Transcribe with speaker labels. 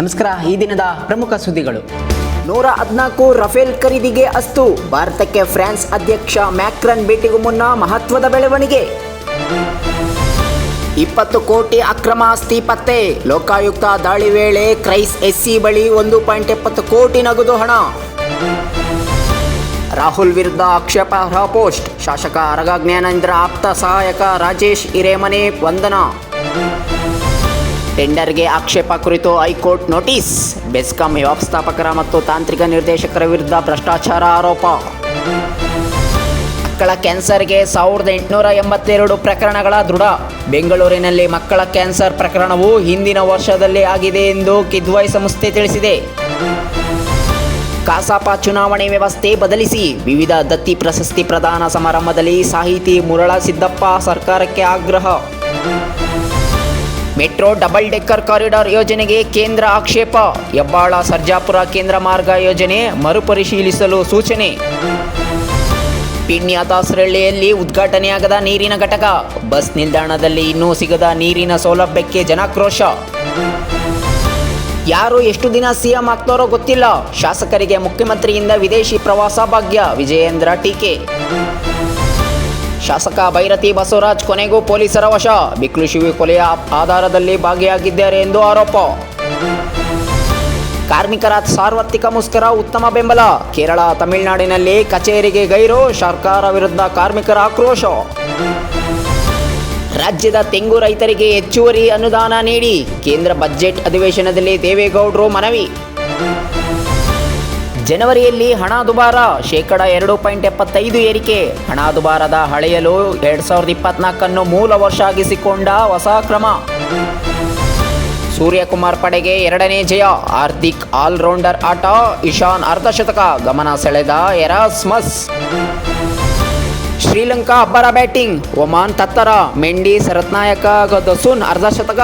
Speaker 1: ನಮಸ್ಕಾರ, ಈ ದಿನದ ಪ್ರಮುಖ ಸುದ್ದಿಗಳು.
Speaker 2: ನೂರ ಹದಿನಾಲ್ಕು ರಫೇಲ್ ಖರೀದಿಗೆ ಅಸ್ತು. ಭಾರತಕ್ಕೆ ಫ್ರಾನ್ಸ್ ಅಧ್ಯಕ್ಷ ಮ್ಯಾಕ್ರನ್ ಭೇಟಿಗೂ ಮುನ್ನ ಮಹತ್ವದ ಬೆಳವಣಿಗೆ. ಇಪ್ಪತ್ತು ಕೋಟಿ ಅಕ್ರಮ ಆಸ್ತಿ ಪತ್ತೆ. ಲೋಕಾಯುಕ್ತ ದಾಳಿ ವೇಳೆ ಕ್ರೈಸ್ ಎಸ್ಸಿ ಬಳಿ ಒಂದು ಪಾಯಿಂಟ್ ಎಪ್ಪತ್ತು ಕೋಟಿ ನಗದು ಹಣ. ರಾಹುಲ್ ವಿರುದ್ಧ ಆಕ್ಷೇಪಾರ್ಹ ಪೋಸ್ಟ್ ಶಾಸಕ ಅರಗ ಜ್ಞಾನೇಂದ್ರ ಆಪ್ತ ಸಹಾಯಕ ರಾಜೇಶ್ ಹಿರೇಮನೆ ವಂದನ. ಟೆಂಡರ್ಗೆ ಆಕ್ಷೇಪ ಕುರಿತು ಹೈಕೋರ್ಟ್ ನೋಟಿಸ್. ಬೆಸ್ಕಾಂ ವ್ಯವಸ್ಥಾಪಕರ ಮತ್ತು ತಾಂತ್ರಿಕ ನಿರ್ದೇಶಕರ ವಿರುದ್ಧ ಭ್ರಷ್ಟಾಚಾರ ಆರೋಪ. ಮಕ್ಕಳ ಕ್ಯಾನ್ಸರ್ಗೆ ಸಾವಿರದ ಎಂಟುನೂರ ಎಂಬತ್ತೆರಡು ಪ್ರಕರಣಗಳ ದೃಢ. ಬೆಂಗಳೂರಿನಲ್ಲಿ ಮಕ್ಕಳ ಕ್ಯಾನ್ಸರ್ ಪ್ರಕರಣವು ಹಿಂದಿನ ವರ್ಷದಲ್ಲಿ ಆಗಿದೆ ಎಂದು ಕಿದ್ವಾಯ್ ಸಂಸ್ಥೆ ತಿಳಿಸಿದೆ. ಕಸಾಪ ಚುನಾವಣೆ ವ್ಯವಸ್ಥೆ ಬದಲಿಸಿ ವಿವಿಧ ದತ್ತಿ ಪ್ರಶಸ್ತಿ ಪ್ರದಾನ ಸಮಾರಂಭದಲ್ಲಿ ಸಾಹಿತಿ ಮುರಳ ಸಿದ್ದಪ್ಪ ಸರ್ಕಾರಕ್ಕೆ ಆಗ್ರಹ. ಮೆಟ್ರೋ ಡಬಲ್ ಡೆಕ್ಕರ್ ಕಾರಿಡಾರ್ ಯೋಜನೆಗೆ ಕೇಂದ್ರ ಆಕ್ಷೇಪ. ಹೆಬ್ಬಾಳ ಸರ್ಜಾಪುರ ಕೇಂದ್ರ ಮಾರ್ಗ ಯೋಜನೆ ಮರುಪರಿಶೀಲಿಸಲು ಸೂಚನೆ. ಪಿಣ್ಯ ದಾಸರಳ್ಳಿಯಲ್ಲಿ ಉದ್ಘಾಟನೆಯಾಗದ ನೀರಿನ ಘಟಕ. ಬಸ್ ನಿಲ್ದಾಣದಲ್ಲಿ ಇನ್ನೂ ಸಿಗದ ನೀರಿನ ಸೌಲಭ್ಯಕ್ಕೆ ಜನಾಕ್ರೋಶ. ಯಾರು ಎಷ್ಟು ದಿನ ಸಿಎಂ ಆಗ್ತಾರೋ ಗೊತ್ತಿಲ್ಲ. ಶಾಸಕರಿಗೆ ಮುಖ್ಯಮಂತ್ರಿಯಿಂದ ವಿದೇಶಿ ಪ್ರವಾಸ ಭಾಗ್ಯ. ವಿಜಯೇಂದ್ರ ಟೀಕೆ. ಶಾಸಕ ಭೈರತಿ ಬಸವರಾಜ್ ಕೊನೆಗೂ ಪೊಲೀಸರ ವಶ. ಬಿಕ್ಲು ಶಿವಿ ಕೊಲೆಯ ಆಧಾರದಲ್ಲಿ ಭಾಗಿಯಾಗಿದ್ದಾರೆ ಎಂದು ಆರೋಪ. ಕಾರ್ಮಿಕರ ಸಾರ್ವತ್ರಿಕ ಮುಷ್ಕರ ಉತ್ತಮ ಬೆಂಬಲ. ಕೇರಳ, ತಮಿಳುನಾಡಿನಲ್ಲಿ ಕಚೇರಿಗೆ ಗೈರು, ಸರ್ಕಾರ ವಿರುದ್ಧ ಕಾರ್ಮಿಕರ ಆಕ್ರೋಶ. ರಾಜ್ಯದ ತೆಂಗು ರೈತರಿಗೆ ಹೆಚ್ಚುವರಿ ಅನುದಾನ ನೀಡಿ. ಕೇಂದ್ರ ಬಜೆಟ್ ಅಧಿವೇಶನದಲ್ಲಿ ದೇವೇಗೌಡರು ಮನವಿ. ಜನವರಿಯಲ್ಲಿ ಹಣ ದುಬಾರ. ಶೇಕಡ ಎರಡು ಪಾಯಿಂಟ್ ಎಪ್ಪತ್ತೈದು ಏರಿಕೆ. ಹಣ ದುಬಾರದ ಹಳೆಯಲು ಎರಡ್ ಸಾವಿರದ ಇಪ್ಪತ್ನಾಲ್ಕನ್ನು ಮೂಲ ವರ್ಷ ಆಗಿಸಿಕೊಂಡ ಹೊಸ ಕ್ರಮ. ಸೂರ್ಯಕುಮಾರ್ ಪಡೆಗೆ ಎರಡನೇ ಜಯ. ಹಾರ್ದಿಕ್ ಆಲ್ರೌಂಡರ್ ಆಟ. ಇಶಾನ್ ಅರ್ಧಶತಕ. ಗಮನ ಸೆಳೆದ ಎರಾಸ್ಮಸ್. ಶ್ರೀಲಂಕಾ ಅಬ್ಬರ ಬ್ಯಾಟಿಂಗ್. ಒಮಾನ್ ತತ್ತರ. ಮೆಂಡಿ ರತ್ನಾಯಕ ದಸುನ್ ಅರ್ಧಶತಕ.